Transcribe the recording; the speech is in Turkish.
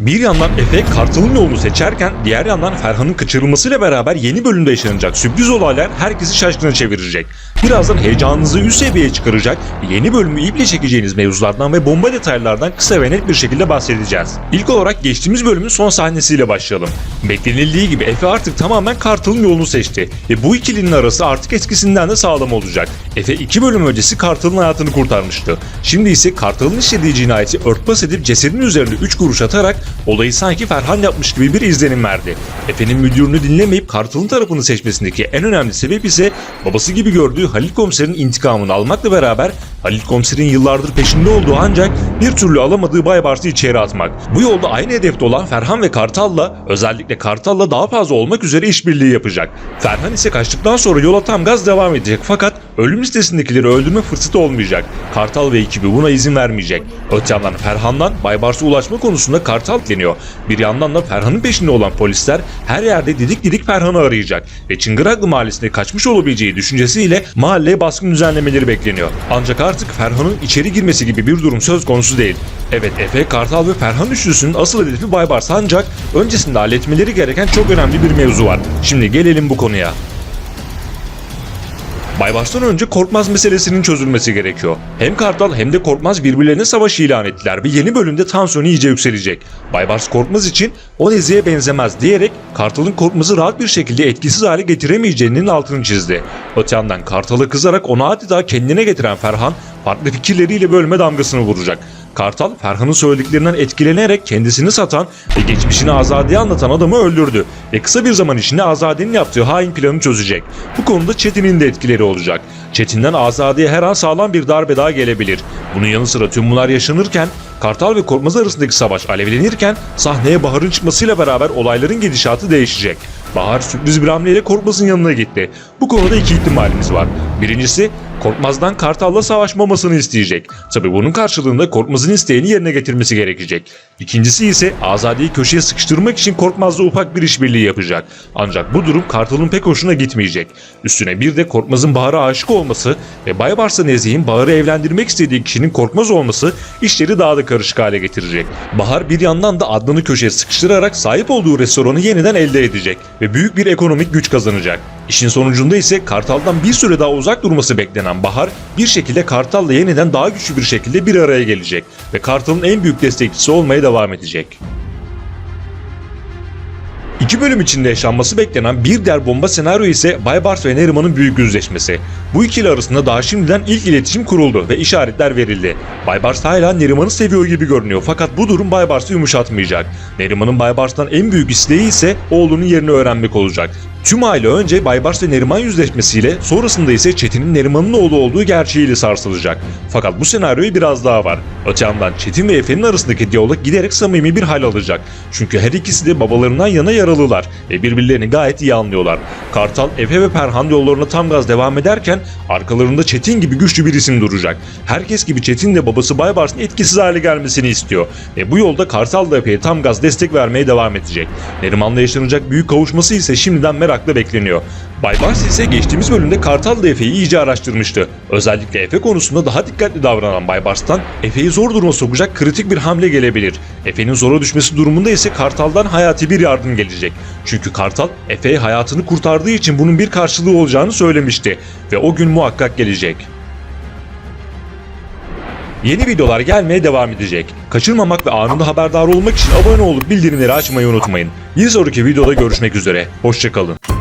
Bir yandan Efe Kartal'ın yolunu seçerken diğer yandan Ferhan'ın kaçırılmasıyla beraber yeni bölümde yaşanacak sürpriz olaylar herkesi şaşkına çevirecek. Birazdan heyecanınızı üst seviyeye çıkaracak, yeni bölümü iple çekeceğiniz mevzulardan ve bomba detaylardan kısa ve net bir şekilde bahsedeceğiz. İlk olarak geçtiğimiz bölümün son sahnesiyle başlayalım. Beklenildiği gibi Efe artık tamamen Kartal'ın yolunu seçti ve bu ikilinin arası artık eskisinden de sağlam olacak. Efe iki bölüm öncesi Kartal'ın hayatını kurtarmıştı. Şimdi ise Kartal'ın işlediği cinayeti örtbas edip cesedin üzerine 3 kuruş atarak olayı sanki Ferhan yapmış gibi bir izlenim verdi. Efe'nin müdürünü dinlemeyip Kartal'ın tarafını seçmesindeki en önemli sebep ise babası gibi gördüğü Halil Komiser'in intikamını almakla beraber Halil Komiser'in yıllardır peşinde olduğu ancak bir türlü alamadığı Baybars'ı içeri atmak. Bu yolda aynı hedefte olan Ferhan ve Kartal'la özellikle Kartal'la daha fazla olmak üzere işbirliği yapacak. Ferhan ise kaçtıktan sonra yola tam gaz devam edecek fakat ölüm listesindekileri öldürme fırsatı olmayacak. Kartal ve ekibi buna izin vermeyecek. Öte yandan Ferhan'dan Baybars'a ulaşma konusunda Kartal deniyor. Bir yandan da Ferhan'ın peşinde olan polisler her yerde didik didik Ferhan'ı arayacak ve Çıngıraklı mahallesinde kaçmış olabileceği düşüncesiyle mahalleye baskın düzenlemeleri bekleniyor. Ancak artık Ferhan'ın içeri girmesi gibi bir durum söz konusu değil. Evet Efe, Kartal ve Ferhan üçlüsünün asıl hedefi Baybars ancak öncesinde halletmeleri gereken çok önemli bir mevzu var. Şimdi gelelim bu konuya. Baybars'tan önce Korkmaz meselesinin çözülmesi gerekiyor. Hem Kartal hem de Korkmaz birbirlerine savaş ilan ettiler ve yeni bölümde tansiyonu iyice yükselecek. Baybars Korkmaz için o Nezi'ye benzemez diyerek Kartal'ın Korkmaz'ı rahat bir şekilde etkisiz hale getiremeyeceğinin altını çizdi. Öte yandan Kartal'a kızarak onu adeta kendine getiren Ferhan farklı fikirleriyle bölme damgasını vuracak. Kartal, Ferhan'ın söylediklerinden etkilenerek kendisini satan ve geçmişini Azade'ye anlatan adamı öldürdü ve kısa bir zaman içinde Azade'nin yaptığı hain planı çözecek. Bu konuda Çetin'in de etkileri olacak. Çetin'den Azade'ye her an sağlam bir darbe daha gelebilir. Bunun yanı sıra tüm bunlar yaşanırken Kartal ve Korkmaz arasındaki savaş alevlenirken sahneye Bahar'ın çıkmasıyla beraber olayların gidişatı değişecek. Bahar sürpriz bir hamleyle Korkmaz'ın yanına gitti. Bu konuda iki ihtimalimiz var. Birincisi Korkmaz'dan Kartal'la savaşmamasını isteyecek. Tabi bunun karşılığında Korkmaz'ın isteğini yerine getirmesi gerekecek. İkincisi ise Azade'yi köşeye sıkıştırmak için Korkmaz'la ufak bir işbirliği yapacak. Ancak bu durum Kartal'ın pek hoşuna gitmeyecek. Üstüne bir de Korkmaz'ın Bahar'a aşık olması ve Baybars'la Nezih'in Bahar'ı evlendirmek istediği kişinin Korkmaz olması işleri daha da karışık hale getirecek. Bahar bir yandan da Adnan'ı köşeye sıkıştırarak sahip olduğu restoranı yeniden elde edecek ve büyük bir ekonomik güç kazanacak. İşin sonucunda ise Kartal'dan bir süre daha uzak durması beklenen Bahar bir şekilde Kartal'la yeniden daha güçlü bir şekilde bir araya gelecek ve Kartal'ın en büyük destekçisi olmaya devam edecek. İki bölüm içinde yaşanması beklenen bir diğer bomba senaryo ise Baybars ve Neriman'ın büyük yüzleşmesi. Bu ikili arasında daha şimdiden ilk iletişim kuruldu ve işaretler verildi. Baybars hala Neriman'ı seviyor gibi görünüyor fakat bu durum Baybars'ı yumuşatmayacak. Neriman'ın Baybars'tan en büyük isteği ise oğlunun yerini öğrenmek olacak. Tüm aile önce Baybars ve Neriman yüzleşmesiyle sonrasında ise Çetin'in Neriman'ın oğlu olduğu gerçeğiyle sarsılacak. Fakat bu senaryoyu biraz daha var. Öte yandan Çetin ve Efe'nin arasındaki diyalog giderek samimi bir hal alacak. Çünkü her ikisi de babalarından yana yaralılar ve birbirlerini gayet iyi anlıyorlar. Kartal, Efe ve Perhan yollarına tam gaz devam ederken arkalarında Çetin gibi güçlü bir isim duracak. Herkes gibi Çetin de babası Baybars'ın etkisiz hale gelmesini istiyor. Ve bu yolda Kartal da Efe'ye tam gaz destek vermeye devam edecek. Neriman'la yaşanacak büyük kavuşması ise şimdiden merakla bekleniyor. Baybars ise geçtiğimiz bölümde Kartal da Efe'yi iyice araştırmıştı. Özellikle Efe konusunda daha dikkatli davranan Baybars'tan Efe'yi zor duruma sokacak kritik bir hamle gelebilir. Efe'nin zora düşmesi durumunda ise Kartal'dan hayati bir yardım gelecek. Çünkü Kartal Efe'ye hayatını kurtardığı için bunun bir karşılığı olacağını söylemişti ve o gün muhakkak gelecek. Yeni videolar gelmeye devam edecek. Kaçırmamak ve anında haberdar olmak için abone olup bildirimleri açmayı unutmayın. Bir sonraki videoda görüşmek üzere. Hoşçakalın.